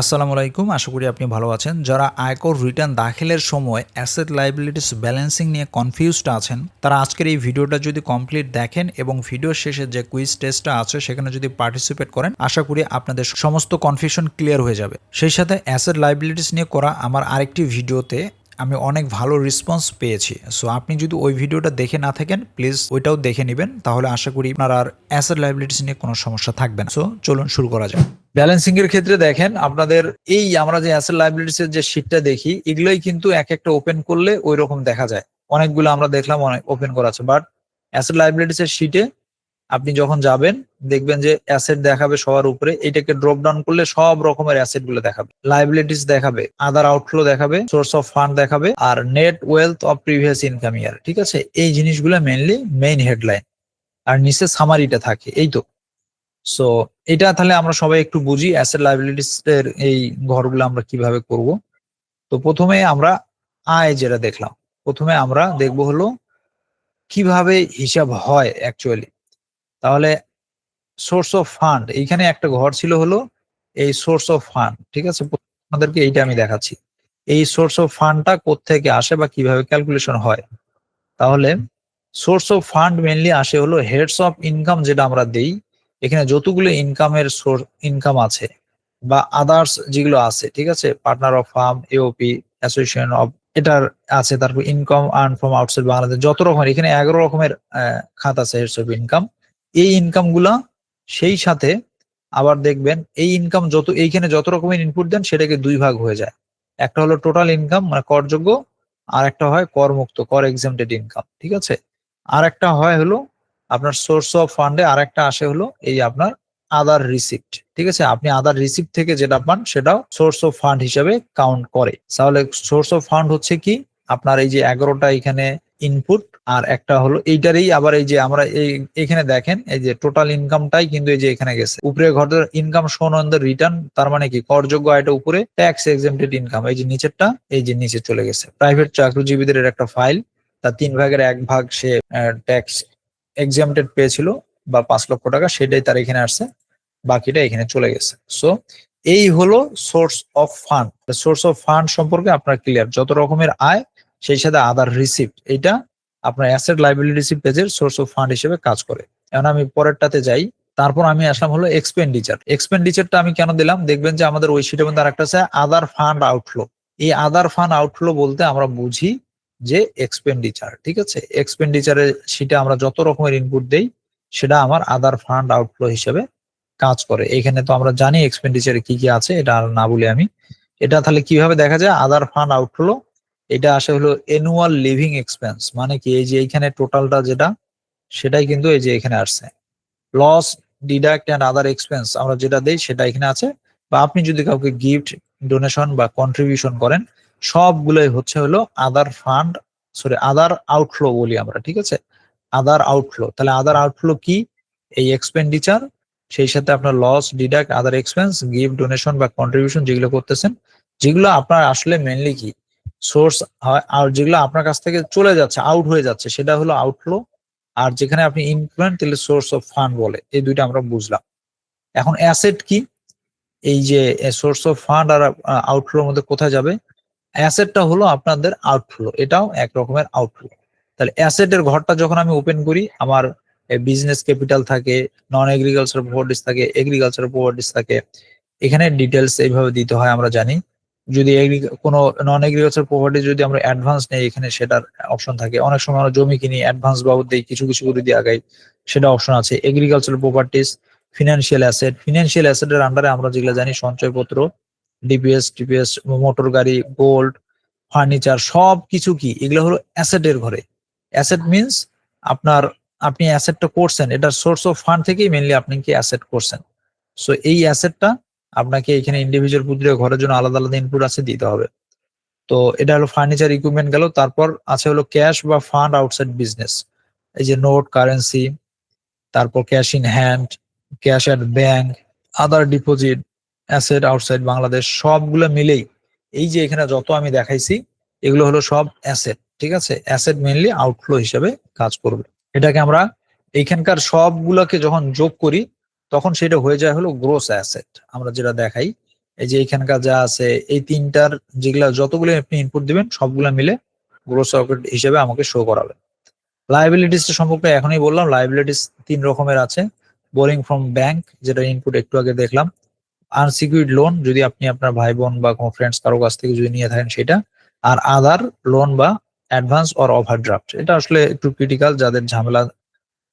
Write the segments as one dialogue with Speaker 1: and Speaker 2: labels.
Speaker 1: আসসালামু আলাইকুম, আশা করি আপনি ভালো আছেন। যারা আয়কর রিটার্ন দাখিলের সময় অ্যাসেট লাইবিলিটিস ব্যালেন্সিং নিয়ে কনফিউজড আছেন, তারা আজকের এই ভিডিওটা যদি কমপ্লিট দেখেন এবং ভিডিওর শেষে যে কুইজ টেস্টটা আছে, সেখানে যদি পার্টিসিপেট করেন, আশা করি আপনাদের সমস্ত কনফিউশন ক্লিয়ার হয়ে যাবে। সেই সাথে অ্যাসেট লাইবিলিটিস নিয়ে করা আমার আরেকটি ভিডিওতে আমি অনেক ভালো রেসপন্স পেয়েছি। সো আপনি যদি ওই ভিডিওটা দেখে না থাকেন, প্লিজ ওইটাও দেখে নেবেন। তাহলে আশা করি আপনার আর অ্যাসেট লাইবিলিটিস নিয়ে কোনো সমস্যা থাকবে না। সো চলুন শুরু করা যাক। ব্যালেন্সিং এর ক্ষেত্রে দেখেন, আপনাদের এই আমরা যে অ্যাসেট লাইবিলিটিস এর যে শিটটা দেখি, এগুলোই কিন্তু এক একটা ওপেন করলে ওই রকম দেখা যায়। অনেকগুলো আমরা দেখলাম অনেক ওপেন করা আছে। বাট অ্যাসেট লাইবিলিটিস এর শিটে আপনি যখন যাবেন, দেখবেন যে অ্যাসেট দেখাবে সবার উপরে, এটাকে ড্রপ ডাউন করলে সব রকমের অ্যাসেটগুলো দেখাবে। লাইবিলিটিস দেখাবে আদার আউটফ্লো দেখাবে সোর্স অফ ফান্ড দেখাবে, আর net wealth of previous income year ঠিক আছে? এই জিনিসগুলো মেইনলি মেইন হেডলাইন আর নিচে সামারিটা থাকে, এই তো। সো এটা তাহলে আমরা সবাই একটু বুঝি অ্যাসেট লাইবিলিটিস এর এই ঘরগুলো আমরা কীভাবে করব। তো প্রথমে আমরা আয় যেটা দেখলাম, প্রথমে আমরা দেখব হলো কীভাবে হিসাব হয় অ্যাকচুয়ালি তাহলে সোর্স অফ ফান্ড এইখানে একটা ঘর ছিল হলো এই সোর্স অফ ফান্ড ঠিক আছে? আপনাদেরকে এইটা আমি দেখাচ্ছি। এই সোর্স অফ ফান্ডটা কোত্থেকে আসে বা কীভাবে ক্যালকুলেশন হয়? তাহলে সোর্স অফ ফান্ড মেনলি আসে হলো হেডস অফ ইনকাম যেটা আমরা দেই এখানে যতগুলো ইনকামের সোর্স ইনকাম আছে বা আদার্স যেগুলো আছে, ঠিক আছে? Partner of firm AOP association of এটার আছে, তারপর income earn from outside Bangladesh যত রকমের, এখানে এগারো রকমের খাত আছে হেডস অফ ইনকাম এই ইনকামগুলা সেই সাথে আবার দেখবেন, এই ইনকাম যত, এইখানে যত রকমের ইনপুট দেন, সেটাকে দুই ভাগ হয়ে যায়। একটা হলো টোটাল ইনকাম মানে করযোগ্য, আর একটা হয় করমুক্ত, কর এক্সামটেড ইনকাম ঠিক আছে? আর একটা হয় হলো আপনার সোর্স অফ ফান্ডে আর একটা আসে হলো এই আপনার আদার রিসিপ্ট ঠিক আছে? আপনি আদার রিসিপ্ট থেকে যেটা পান সেটাও সোর্স অফ ফান্ড হিসেবে কাউন্ট করে। তাহলে সোর্স অফ ফান্ড হচ্ছে কি? আপনার এই যে এগারোটা এখানে ইনপুট আর একটা হলো এইটারই আবার এই যে আমরা এই এখানে দেখেন, এই যে টোটাল ইনকামটাই কিন্তু এই যে এখানে গেছে। উপরে ঘরের ইনকাম শোন অন দ্য রিটার্ন তার মানে কি? করযোগ্য আয়টা উপরে ট্যাক্স এক্সেমটেড ইনকাম এই যে নিচেরটা, এই যে নিচে চলে গেছে। প্রাইভেট চাকরিজীবীদের একটা ফাইল তার তিন ভাগের এক ভাগ সে ট্যাক্স এক্সামটেড পেয়েছিল বা পাঁচ লক্ষ টাকা সেটাই তার এখানে আসছে, বাকিটা এখানে চলে গেছে। সো এই হলো source of fund source of fund সম্পর্কে আপনার ক্লিয়ার যত রকমের আয়, সেই সাথে আদার রিসিপ্ট এটা আপনার অ্যাসেট লাইবিলিটি পেজের সোর্স অফ ফান্ড হিসেবে কাজ করে। এখন আমি পরেরটাতে যাই। তারপর আমি আসলাম হলো এক্সপেন্ডিচার এক্সপেন্ডিচারটা আমি কেন দিলাম? দেখবেন যে আমাদের ওই শিটের মধ্যে আরেকটা আছে আদার ফান্ড আউটফ্লো এই আদার ফান্ড আউটফ্লো বলতে আমরা বুঝি যে এক্সপেন্ডিচার ঠিক আছে? এক্সপেন্ডিচারের শিটে আমরা যত রকমের ইনপুট দেই, সেটা আমার আদার ফান্ড আউটফ্লো হিসেবে কাজ করে। এখানে তো আমরা জানি এক্সপেন্ডিচারে কি কি আছে, এটা আর না বলে আমি। এটা তাহলে কীভাবে দেখা যায়? আদার ফান্ড আউটফ্লো এটা আসে হলো এনুয়াল লিভিং এক্সপেন্স মানে কি এই যে এইখানে টোটালটা যেটা, সেটাই কিন্তু এই যে এখানে আসছে। Loss deduct and other expense আমরা যেটা দেই সেটা এখানে আছে। বা আপনি যদি কাউকে গিফট ডোনেশন বা কন্ট্রিবিউশন করেন সবগুলোই হচ্ছে হলো other fund sorry other outflow বলি আমরা, ঠিক আছে? আদার আউটফ্লো তাহলে আদার আউটফ্লো কি? এই এক্সপেন্ডিচার সেই সাথে আপনার loss deduct other expense gift donation বা কন্ট্রিবিউশন যেগুলো করতেছেন, যেগুলো আপনার আসলে মেনলি কি? সোর্স হয়, আর যেগুলো আপনার কাছ থেকে চলে যাচ্ছে আউট হয়ে যাচ্ছে, সেটা হলো আউটফ্লো আর যেখানে আপনি ইনফ্লুয়েন্ট তাহলে সোর্স অফ ফান্ড বলে, এই দুইটা আমরা বুঝলাম। এখন অ্যাসেট কি? এই যে সোর্স অফ ফান্ড আর আউটফ্লোর মধ্যে কোথায় যাবে? অ্যাসেটটা হলো আপনাদের আউটফ্লো এটাও এক রকমের আউটফ্লো তাহলে অ্যাসেটের ঘরটা যখন আমি ওপেন করি, আমার বিজনেস ক্যাপিটাল থাকে নন এগ্রিকালচার প্রপার্টিস থাকে এগ্রিকালচার প্রপার্টিস থাকে, এখানে ডিটেলস এইভাবে দিতে হয় আমরা জানি। যদি কোনো নন এগ্রিকালচার প্রপার্টি যদি আমরা অ্যাডভান্স নেই, এখানে সেটার অপশন থাকে। অনেক সময় আমরা জমি কিনি অ্যাডভান্স বাবদ দিই কিছু কিছু করে দিয়ে আগাই, সেটা অপশন আছে। Agriculture properties financial asset financial অ্যাসেটের আন্ডারে আমরা যেগুলো জানি, সঞ্চয়পত্র ডিপিএস টিপিএস মোটর গাড়ি গোল্ড ফার্নিচার সব কিছু কি? এগুলো হলো অ্যাসেটের ঘরে। অ্যাসেট মিনস আপনার, আপনি অ্যাসেটটা করছেন এটার সোর্স অফ ফান্ড থেকেই মেনলি আপনি কি অ্যাসেট করছেন। সো এই অ্যাসেটটা আপনাকে এখানে ইন্ডিভিজুয়াল প্রতিটা ঘরের জন্য আলাদা আলাদা ইনপুট আছে, দিতে হবে। তো, এটা হলো ফার্নিচার ইকুইপমেন্ট গেল, তারপর আছে হলো ক্যাশ বা ফান্ড আউটসাইড বিজনেস এই যে নোট কারেন্সি তারপর cash in hand cash at bank other deposit asset outside Bangladesh সবগুলো মিলেই এই যে এখানে যত আমি দেখাইছি, এগুলো হলো সব অ্যাসেট ঠিক আছে? অ্যাসেট মেনলি আউটফ্লো হিসেবে কাজ করবে। এটাকে আমরা এইখানকার সবগুলোকে যখন যোগ করি, তখন সেটা হয়ে যায় হলো গ্রোস অ্যাসেট আমরা যেটা দেখাই, এই যে এখানকার যা আছে, এই তিনটার যেগুলা যতগুলো আপনি ইনপুট দিবেন, সবগুলা মিলে গ্রোস প্রফিট হিসেবে আমাকে শো করাবে। লাইবিলিটিস সম্পর্কে এখনই বললাম লাইবিলিটিস তিন রকমের আছে। বোরিং ফ্রম ব্যাংক যেটা ইনপুট একটু আগে দেখলাম আনসিকিউরিড লোন যদি আপনি আপনার ভাই বোন বা কোনো ফ্রেন্ডস কারও কাছ থেকে যদি নিয়ে থাকেন সেটা, আর আদার লোন বা অ্যাডভান্স অর ওভারড্রাফট এটা আসলে একটু ক্রিটিক্যাল যাদের ঝামেলা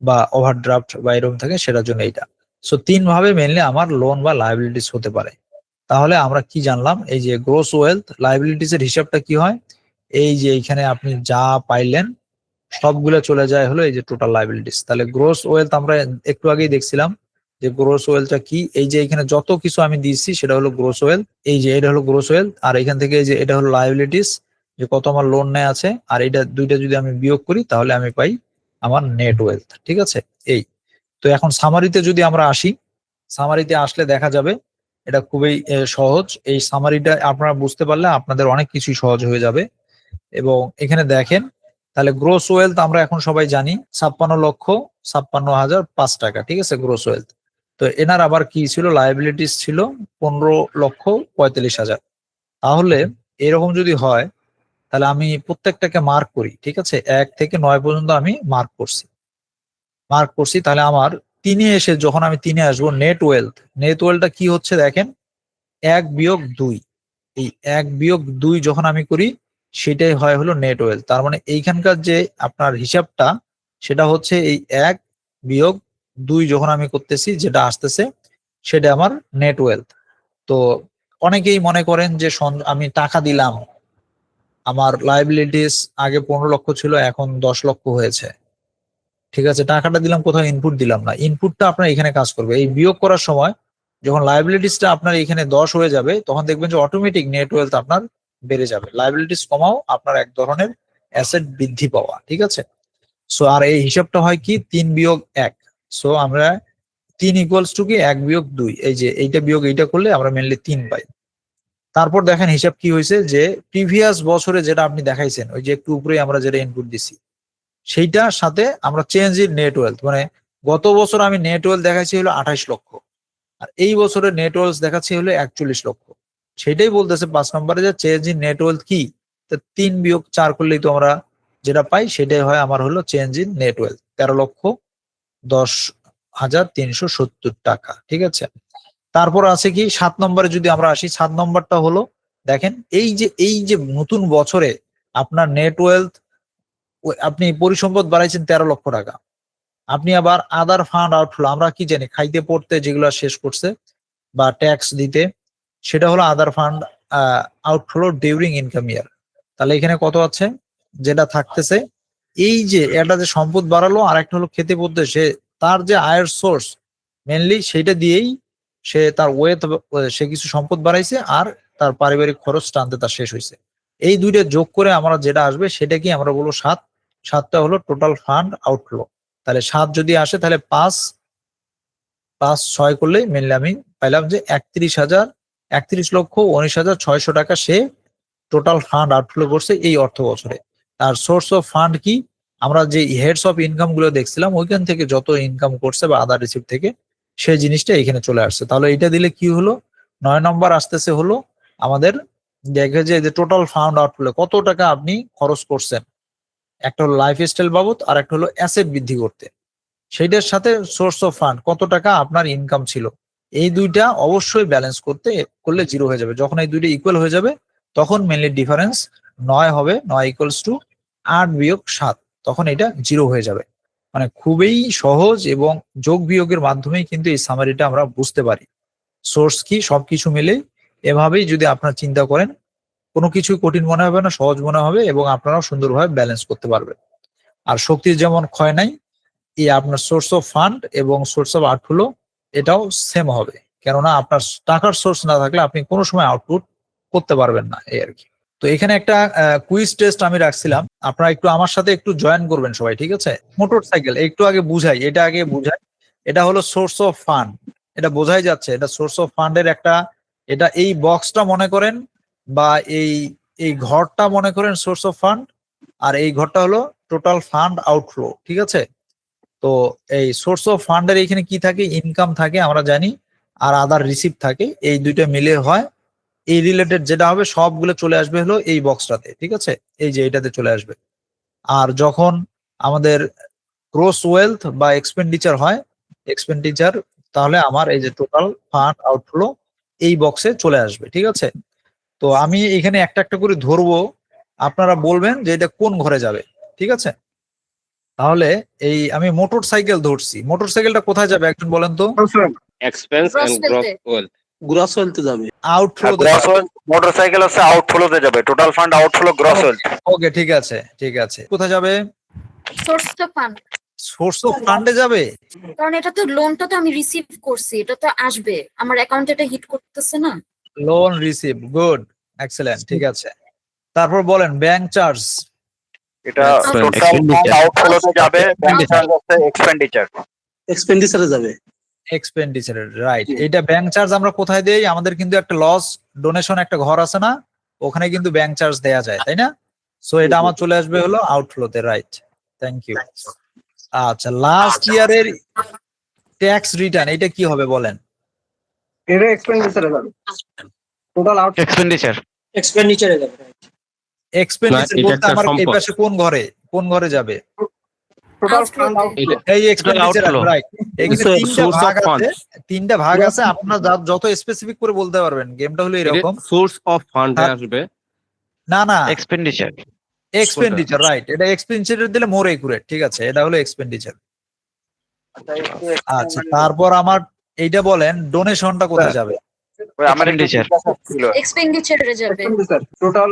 Speaker 1: বা ওভারড্রাফট বা এরকম থাকে সেটার জন্য এইটা। সো তিন ভাবে মেনলি আমার লোন বা লাইবিলিটিস হতে পারে। তাহলে আমরা কি জানলাম? এই যে গ্রোস ওয়েলথ লাইবিলিটিস এর হিসাবটা কি হয়? এই যে এইখানে আপনি যা পাইলেন, সবগুলো চলে যায় হলো এই যে টোটাল লাইবিলিটিস তাহলে গ্রোস ওয়েলথ আমরা একটু আগেই দেখছিলাম যে গ্রোস ওয়েলটা কি, এই যে এখানে যত কিছু আমি দিচ্ছি সেটা হলো গ্রোস ওয়েলথ এই যে এটা হলো গ্রোস ওয়েল আর এখান থেকে এই যে এটা হলো লাইবিলিটিস যে কত আমার লোন নেয় আছে, আর এটা দুইটা যদি আমি বিয়োগ করি তাহলে আমি পাই আমার নেট ওয়েলথ ঠিক আছে? এই, তো এখন সামারিতে যদি আমরা আসি সামারিতে আসলে দেখা যাবে এটা খুবই সহজ। এই সামারিটা আপনারা বুঝতে পারলে আপনাদের অনেক কিছুই সহজ হয়ে যাবে। এবং এখানে দেখেন, তাহলে গ্রোস ওয়েলথ আমরা এখন সবাই জানি, ছাপ্পান্ন লক্ষ ছাপ্পান্ন হাজার পাঁচ টাকা, ঠিক আছে গ্রোস ওয়েলথ তো এনার আবার কি ছিল? লাইবিলিটিস ছিল পনেরো লক্ষ পঁয়তাল্লিশ হাজার। তাহলে এরকম যদি হয়, তাহলে আমি প্রত্যেকটাকে মার্ক করি, ঠিক আছে? এক থেকে নয় পর্যন্ত আমি মার্ক করছি। মার্ক করছি, তাহলে আমার তিনে এসে যখন আমি তিনে আসব নেট ওয়েলথ নেট ওয়েলথটা কি হচ্ছে দেখেন? এক বিয়োগ দুই। এই এক বিয়োগ দুই যখন আমি করি, সেটাই হয় হলো নেট ওয়েলথ তার মানে এইখানকার যে আপনার হিসাবটা, সেটা হচ্ছে এই এক বিয়োগ দুই যখন আমি করতেছি, যেটা আসতেছে, সেটা আমার নেট ওয়েলথ তো অনেকেই মনে করেন যে আমি টাকা দিলাম, আমার লাইবিলিটিস আগে পনেরো লক্ষ ছিল, এখন দশ লক্ষ হয়েছে। ঠিক আছে, টাকাটা দিলাম, কোথাও ইনপুট দিলাম না। ইনপুটটা আপনার এখানে কাজ করবে। এই বিয়োগ করার সময় যখন লাইবিলিটিসটা আপনার এখানে দশ হয়ে যাবে, তখন দেখবেন যে অটোমেটিক নেট ওয়েলথ আপনার বেড়ে যাবে। লাইবিলিটিস কমাও, আপনার এক ধরনের অ্যাসেট বৃদ্ধি পাওয়া। ঠিক আছে? সো আর এই হিসাবটা হয় কি? তিন বিয়োগ এক। সো আমরা তিন ইকুয়ালস টু কি? এক বিয়োগ দুই। এই যে এইটা বিয়োগ এইটা করলে আমরা মেনলি তিন পাই। তারপর দেখেন হিসাব কি হয়েছে যে প্রিভিয়াস বছরে যেটা আপনি দেখাইছেন, ওই যে একটু উপরে আমরা যেটা ইনপুট দিছি, সেইটার সাথে আমরা চেঞ্জ ইন নেট ওয়েলথ মানে গত বছর আমি নেট ওয়েলথ দেখাচ্ছি হলো আঠাইশ লক্ষ, আর এই বছরের নেট ওয়েলথ দেখাচ্ছি হলো একচল্লিশ লক্ষ। সেটাই বলতেছে পাঁচ নম্বরে যে চেঞ্জ ইন নেট ওয়েলথ কি? তো তিন বিয়োগ চার করলেই তো আমরা যেটা পাই, সেটাই হয় আমার হলো চেঞ্জ ইন নেট ওয়েলথ তেরো লক্ষ দশ হাজার তিনশো সত্তর টাকা, ঠিক আছে? তারপর আছে কি, সাত নম্বরে যদি আমরা আসি, সাত নম্বরটা হলো, দেখেন, এই যে এই যে নতুন বছরে আপনার নেট ওয়েলথ আপনি পরিসম্পদ বাড়াইছেন তেরো লক্ষ টাকা। আপনি আবার আদার ফান্ড আউটফ্লো আমরা কি জানি, খাইতে, পড়তে যেগুলো শেষ করছে বা ট্যাক্স দিতে, সেটা হলো other fund outflow during income year তাহলে এখানে কত আছে? যেটা থাকতেছে এই যে এটা যে সম্পদ বাড়ালো আর একটা হলো খেতে পড়তে সে তার যে আয়ের সোর্স মেনলি সেটা দিয়েই সে তার ওয়েথ সে কিছু সম্পদ বাড়াইছে আর তার পারিবারিক খরচ টানতে তার শেষ হয়েছে এই দুইটা যোগ করে আমরা যেটা আসবে সেটা কি আমরা বলব সাত। সাতটা হলো টোটাল ফান্ড আউটফ্লো তাহলে সাত যদি আসে, তাহলে পাঁচ পাঁচ, ছয় করলেই মেনলি আমি পাইলাম যে একত্রিশ হাজার, একত্রিশ লক্ষ উনিশ হাজার ছয়শো টাকা সে টোটাল ফান্ড আউটফ্লো করছে এই অর্থ বছরে তার সোর্স অফ ফান্ড কি? আমরা যে হেডস অফ ইনকামগুলো দেখছিলাম, ওইখান থেকে যত ইনকাম করছে বা আদার রিসিভ থেকে, সেই জিনিসটা এখানে চলে আসছে। তাহলে এটা দিলে কি হলো? নয় নম্বর আসতেছে হলো আমাদের, দেখে যে টোটাল ফান্ড আউটফ্লো কত টাকা আপনি খরচ করছেন? একটা হলো লাইফ স্টাইল বাবদ, আর একটা হলো অ্যাসেট বৃদ্ধি করতে। সেইটার সাথে সোর্স অফ ফান্ড কত টাকা আপনার ইনকাম ছিল? এই দুইটা অবশ্যই ব্যালেন্স করতে, করলে জিরো হয়ে যাবে। যখন এই দুইটা ইকুয়াল হয়ে যাবে, তখন মেনলি ডিফারেন্স নয় হবে, নয় ইকুয়ালস টু আট বিয়োগ সাত। তখন এটা জিরো হয়ে যাবে। মানে খুবই সহজ এবং যোগ বিয়োগের মাধ্যমেই কিন্তু এই সামারিটা আমরা বুঝতে পারি। সোর্স কি, সবকিছু মিলে এভাবেই যদি আপনারা চিন্তা করেন, কোনো কিছুই কঠিন মনে হবে না, সহজ মনে হবে এবং আপনারাও সুন্দরভাবে ব্যালেন্স করতে পারবেন। আর শক্তির যেমন ক্ষয় নাই, এই আপনার সোর্স অফ ফান্ড এবং সোর্স অফ আউটফ্লো এটাও সেম হবে। কেননা আপনার টাকার সোর্স না থাকলে আপনি কোনো সময় আউটপুট করতে পারবেন না, এই আর কি। তো এখানে একটা কুইজ টেস্ট আমি রাখছিলাম। আপনারা একটু আমার সাথে একটু জয়েন করবেন সবাই, ঠিক আছে? মোটর সাইকেল একটু আগে বুঝাই, এটা আগে বুঝাই। এটা হলো সোর্স অফ ফান্ড এটা বোঝাই যাচ্ছে, এটা সোর্স অফ ফান্ডের একটা, এটা এই বক্সটা মনে করেন বা এই এই ঘরটা মনে করেন সোর্স অফ ফান্ড আর এই ঘরটা হলো টোটাল ফান্ড আউটফ্লো ঠিক আছে? তো এই সোর্স অফ ফান্ডের এখানে কি থাকে? ইনকাম থাকে, আমরা জানি, আর আদার রিসিভ থাকে, এই দুইটা মিলে হয় এই রিলেটেড যেটা হবে সবগুলো চলে আসবে হলো এই বক্সটাতে ঠিক আছে? এই যে এটাতে চলে আসবে। আর যখন আমাদের ক্রস ওয়েলথ বা এক্সপেন্ডিচার হয় এক্সপেন্ডিচার তাহলে আমার এই যে টোটাল ফান্ড আউটফ্লো এই বক্সে চলে আসবে ঠিক আছে? তো আমি এখানে একটা একটা করে ধরবো আপনারা বলবেন যে এটা কোন ঘরে যাবে ঠিক আছে? তাহলে এই আমি মোটর সাইকেল ধরছি। মোটর সাইকেলটা কোথায় যাবে একজন বলেন তো?
Speaker 2: Expense and gross wealth
Speaker 3: gross ওয়েলথে যাবে।
Speaker 1: আউটফ্লো
Speaker 4: মোটরসাইকেল হচ্ছে আউটফ্লোতে যাবে। Total fund outflow gross wealth
Speaker 1: okay ঠিক আছে ঠিক আছে। কোথায় যাবে?
Speaker 5: Source of fund
Speaker 1: source of ফান্ডে যাবে?
Speaker 5: কারণ এটা তো লোনটা তো আমি রিসিভ করছি এটা তো আসবে। আমার অ্যাকাউন্টে এটা হিট করতেছে না।
Speaker 1: লোন রিসিভ গুড এক্সেলেন্ট ঠিক আছে। তারপর বলেন ব্যাংক চার্জ
Speaker 4: এটা. টোটাল ফান্ড আউটফ্লোতে যাবে ব্যাংক চার্জ হচ্ছে এক্সপেন্ডিচার
Speaker 3: এক্সপেন্ডিচারে যাবে।
Speaker 1: এক্সপেন্ডিচার রাইট এটা ব্যাংক চার্জ আমরা কোথায় দেই? আমাদের কিন্তু একটা লস ডোনেশন একটা ঘর আছে না? ওখানে কিন্তু ব্যাংক চার্জ দেয়া যায় তাই না? সো এটা আমার চলে আসবে হলো আউটফ্লোতে রাইট থ্যাংক ইউ আচ্ছা লাস্ট ইয়ারের ট্যাক্স রিটার্ন এটা কি হবে বলেন?
Speaker 6: এটা এক্সপেন্ডিচারে যাবে। টোটাল আউট
Speaker 7: এক্সপেন্ডিচার
Speaker 3: এক্সপেন্ডিচারে যাবে
Speaker 1: এক্সপেন্ডিচার বলতে আমার এই পাশে কোন ঘরে? কোন ঘরে যাবে? তিনটা ভাগ আছে তিনটা ভাগ আছে আপনারা যত স্পেসিফিক করে বলতে পারবেন গেমটা হলো এরকম।
Speaker 2: সোর্স অফ ফান্ড
Speaker 1: হ্যাঁ।
Speaker 2: আসবে।
Speaker 1: না না।
Speaker 7: এক্সপেন্ডিচার
Speaker 1: এক্সপেন্ডিচার রাইট এটা এক্সপেন্ডিচার দিলে মোর একুরেট ঠিক আছে? এটা হলো এক্সপেন্ডিচার আচ্ছা তারপর আমার এইটা বলেন ডোনেশনটা কোথায় যাবে?
Speaker 4: আমার একটু
Speaker 7: Expenditure.
Speaker 4: জিজ্ঞাসা ছিল।
Speaker 5: এক্সপেন্ডিচারে যাবে
Speaker 6: expenditure total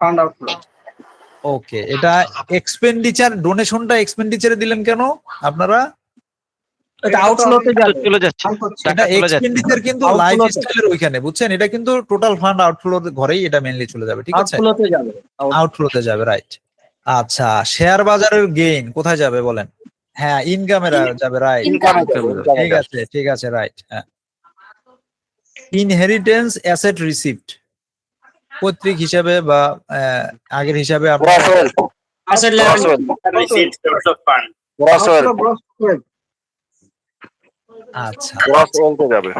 Speaker 6: fund outflow
Speaker 1: okay এটা এক্সপেন্ডিচার ডোনেশনটা এক্সপেন্ডিচারে দিলেন কেন আপনারা?
Speaker 3: এটা আউটফ্লোতে যাবে।
Speaker 7: চলে যাচ্ছে।
Speaker 1: এটা এক্সপেন্ডিচার কিন্তু
Speaker 3: Outflow
Speaker 1: লাইফ
Speaker 3: তে।
Speaker 1: স্টাইলের ওইখানে বুঝছেন? এটা কিন্তু টোটাল ফান্ড আউটফ্লো ঘরেই এটা মেনলি চলে যাবে ঠিক আছে?
Speaker 3: আউটফ্লোতে যাবে।
Speaker 1: আউটফ্লোতে যাবে রাইট আচ্ছা শেয়ার বাজারের গেইন কোথায় যাবে বলেন? হ্যাঁ ইনকামে যাবে রাইট
Speaker 5: ইনকাম
Speaker 1: ঠিক আছে ঠিক আছে রাইট হ্যাঁ। ইনহেরিটেন্স অ্যাসেট রিসিপ্ট পৈতৃক হিসাবে বা আগের হিসাবে আচ্ছা।
Speaker 4: যাবে.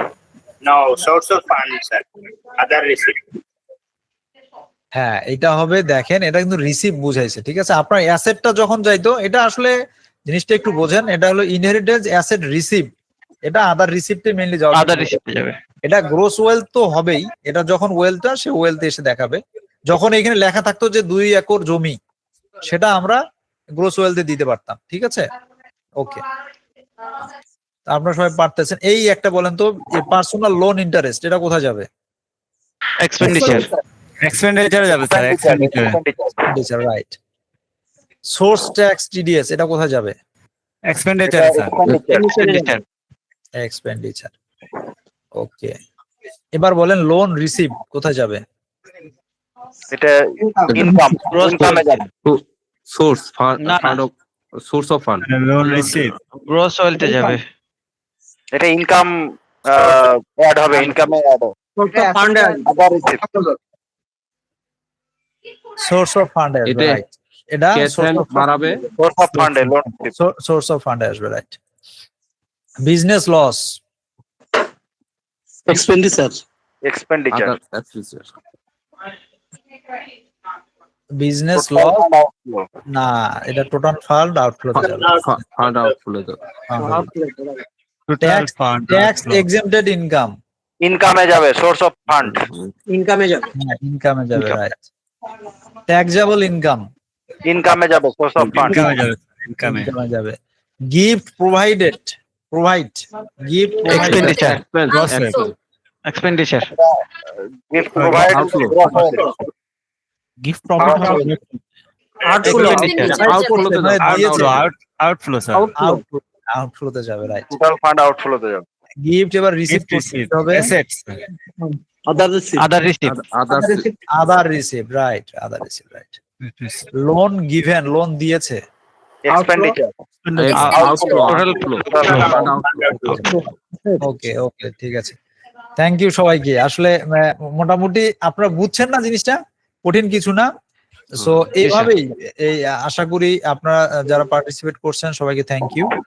Speaker 1: হ্যাঁ এটা হবে দেখেন এটা কিন্তু রিসিভ বুঝাইছে ঠিক আছে? আপনার অ্যাসেটটা যখন যাইতো এটা আসলে জিনিসটা একটু বোঝেন এটা হলো ইনহেরিটেন্স অ্যাসেট রিসিভ এটা আদার রিসিপ্টে মেইনলি যাওয়া
Speaker 7: আদার রিসিপ্টে যাবে।
Speaker 1: এটা গ্রোস ওয়েলথ তো হবেই। এটা যখন ওয়েলথটা সে ওয়েলথ এসে দেখাবে। যখন এখানে লেখা থাকতো যে দুই একর জমি সেটা আমরা গ্রোস ওয়েলথে দিতে পারতাম ঠিক আছে? ওকে আপনারা সবাই পারতেছেন। এই একটা বলেন তো পার্সোনাল লোন ইন্টারেস্ট এটা কোথায় যাবে?
Speaker 7: এক্সপেন্ডিচার এক্সপেন্ডিচারে যাবে sir
Speaker 1: expenditure right source tax TDS এটা কোথায় যাবে?
Speaker 7: Expenditure sir expenditure
Speaker 1: expenditure okay. এবার বলেন লোন রিসিভ কোথায় যাবে?
Speaker 4: এটা ইনকাম ইনকামে যাবে।
Speaker 2: Source fund. Fund of source of fund
Speaker 7: loan receive gross ওয়েলথে যাবে।
Speaker 4: এটা ইনকাম অ্যাড হবে ইনকামে অ্যাড হবে।
Speaker 3: ফান্ডে
Speaker 4: other receipt
Speaker 1: source of fund
Speaker 2: এটা
Speaker 1: রাইট এটা সোর্স অফ
Speaker 2: বাড়াবে।
Speaker 4: সোর্স অফ ফান্ডে লোন
Speaker 1: সোর্স অফ ফান্ড আসবে right business loss
Speaker 3: expenditure
Speaker 4: expenditure
Speaker 1: business loss না এটা total fund outflow
Speaker 2: fund outflow
Speaker 1: tax tax exempted income
Speaker 4: ইনকামে যাবে। সোর্স অফ ফান্ড
Speaker 3: ইনকামে যাবে
Speaker 1: হ্যাঁ ইনকামে যাবে
Speaker 2: Income.
Speaker 1: রাইট ট্যাক্সেবল ইনকাম
Speaker 4: ইনকামে যাবে সোর্স অফ ফান্ড
Speaker 1: ইনকামে যাবে gift provided provide gift
Speaker 7: expenditure. Expenditure
Speaker 4: gift provide
Speaker 7: gift profit
Speaker 3: outflow
Speaker 7: outflow sir
Speaker 1: আউটফ্লোতে যাবে রাইট
Speaker 4: টোটাল ফান্ড আউটফ্লোতে যাবে
Speaker 1: গিফট এবার রিসিভ করতে হবে
Speaker 3: other receipt
Speaker 7: other receipt
Speaker 2: other
Speaker 1: other receive right other receive right loan given loan দিয়েছে.
Speaker 4: Expenditure
Speaker 2: outflow
Speaker 1: okay okay ঠিক আছে। Thank you সবাইকে। আসলে মোটামুটি আপনারা বুঝছেন না জিনিসটা? কঠিন কিছু না। সো এইভাবেই এই আশা করি আপনারা যারা পার্টিসিপেট করছেন সবাইকে থ্যাংক ইউ